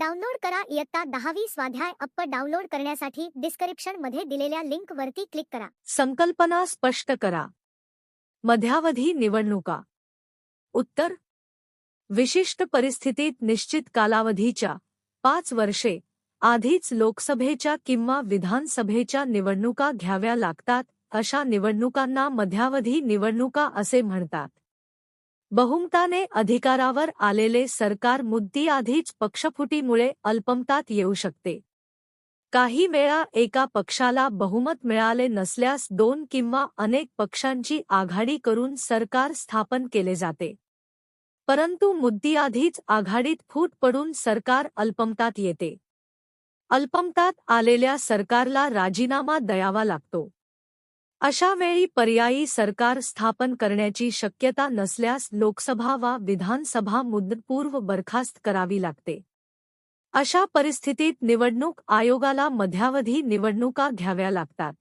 Download करा. इयत्ता दहावी स्वाध्याय अप्प डाउनलोड करण्यासाठी डिस्क्रिप्शनमध्ये दिलेल्या लिंक वरती क्लिक करा. संकल्पना स्पष्ट करा. मध्यावधी निवडणुका. उत्तर. विशिष्ट परिस्थितीत निश्चित कालावधीच्या पाच वर्षे आधीच लोकसभेच्या किंवा विधानसभेच्या निवडणुका घ्याव्या लागतात अशा निवडणुकांना मध्यावधी निवडणुका असे म्हणतात. बहुमताने अधिकारावर आलेले सरकार मुद्दीआधीच पक्षफुटीमुळे अल्पमतात येऊ शकते. काही वेळा एका पक्षाला बहुमत मिळाले नसल्यास दोन किंवा अनेक पक्षांची आघाडी करून सरकार स्थापन केले जाते. परंतु मुद्दीआधीच आघाडीत फूट पडून सरकार अल्पमतात येते. अल्पमतात आलेल्या सरकारला राजीनामा द्यावा लागतो. अशा वेळी पर्यायी सरकार स्थापन करण्याची शक्यता नसल्यास लोकसभा वा विधानसभा मुदतपूर्व बरखास्त करावी लागते. अशा परिस्थितीत निवडणूक आयोगाला मध्यावधी निवडणुका घ्याव्या लागतात.